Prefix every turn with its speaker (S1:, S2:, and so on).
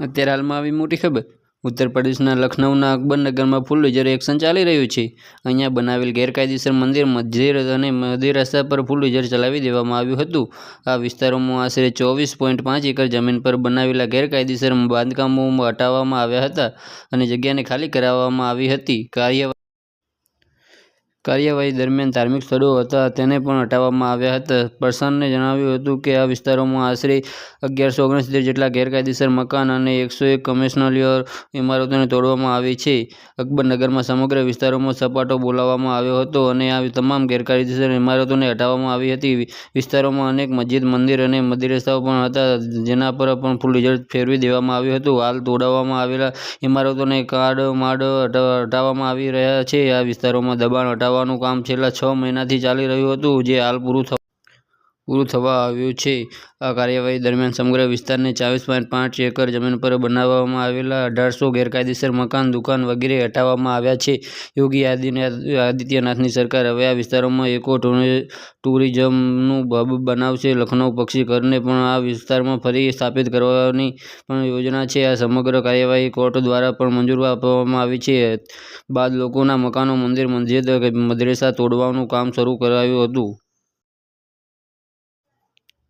S1: અત્યારે હાલમાં આવી મોટી ખબર. ઉત્તર પ્રદેશના લખનૌના અકબરનગરમાં ફૂલ એક્શન ચાલી રહ્યું છે. અહીંયા બનાવેલ ગેરકાયદેસર મંદિર મધ્ય અને મધ્ય રસ્તા પર ફૂલ લેઝર ચલાવી દેવામાં આવ્યું હતું. આ વિસ્તારોમાં આશરે ચોવીસ પોઈન્ટ પાંચ એકર જમીન પર બનાવેલા ગેરકાયદેસર બાંધકામો હટાવવામાં આવ્યા હતા અને જગ્યાને ખાલી કરાવવામાં આવી હતી. કાર્યવાહી કાર્યવાહી દરમિયાન ધાર્મિક સ્થળો હતા, તેને પણ હટાવવામાં આવ્યા હતા. પ્રશાસને જણાવ્યું હતું કે, આ વિસ્તારોમાં આશરે અગિયારસો ઓગણસિત્તેર જેટલા ગેરકાયદેસર મકાન અને એકસો એક કમર્શિયલ ઇમારતોને તોડવામાં આવી છે. અકબરનગરમાં સમગ્ર વિસ્તારોમાં સપાટો બોલાવવામાં આવ્યો હતો અને આ તમામ ગેરકાયદેસર ઇમારતોને હટાવવામાં આવી હતી. વિસ્તારોમાં અનેક મસ્જિદ, મંદિર અને મદરસાઓ પણ હતા, જેના પર પણ ફૂલ રિઝલ્ટ ફેરવી દેવામાં આવ્યું હતું. હાલ તોડાવવામાં આવેલા ઇમારતોને કાડમાડ હટાવવામાં આવી રહ્યા છે. આ વિસ્તારોમાં દબાણ હટાવવાનું કામ છેલ્લા છ મહિનાથી ચાલી રહ્યું હતું જે હાલ પૂરું થવા પૂરું થવા આવ્યું છે. આ કાર્યવાહી દરમિયાન સમગ્ર વિસ્તારને ચાવીસ પોઈન્ટ પાંચ એકર જમીન પર બનાવવામાં આવેલા અઢારસો ગેરકાયદેસર મકાન, દુકાન વગેરે હટાવવામાં આવ્યા છે. યોગી આદિત્યનાથની સરકાર હવે આ વિસ્તારોમાં એકો ટુરિઝમનું હબ બનાવશે. લખનૌ પક્ષી ઘરને પણ આ વિસ્તારમાં ફરી સ્થાપિત કરવાની પણ યોજના છે. આ સમગ્ર કાર્યવાહી કોર્ટ દ્વારા પણ મંજૂર આપવામાં આવી છે. બાદ લોકોના મકાનો મંદિર, મસ્જિદ મદ્રેસા તોડવાનું કામ શરૂ કરાયું હતું.